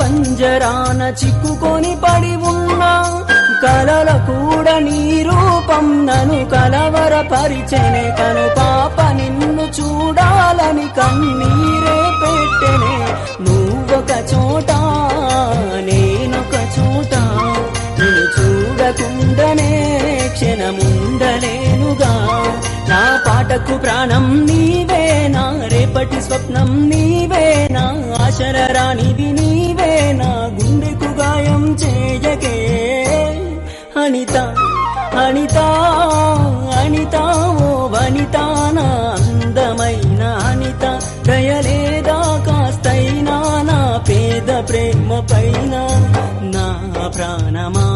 పంజరాన చిక్కుకొని పడి ఉన్నా కలల కూడా నీ రూపం నను కలవర పరిచనే కను పాప నిన్ను చూడాలని కన్నీరే పెట్టెనే. నువ్వొక చోట నేనొక చోట. నిన్ను చూడకుండానే క్షణముండలేనుగా. నా పాటకు ప్రాణం నీవేనా రేపటి స్వప్నం నీవేనా ఆశల రానిది నీవేనా గుండెకు గాయం చేయకే. అనిత అనిత అనిత ఓ వనిత నా అందమైన అనిత. దయలేదా కాస్తైనా నా పేద ప్రేమ పైన. నా ప్రాణమా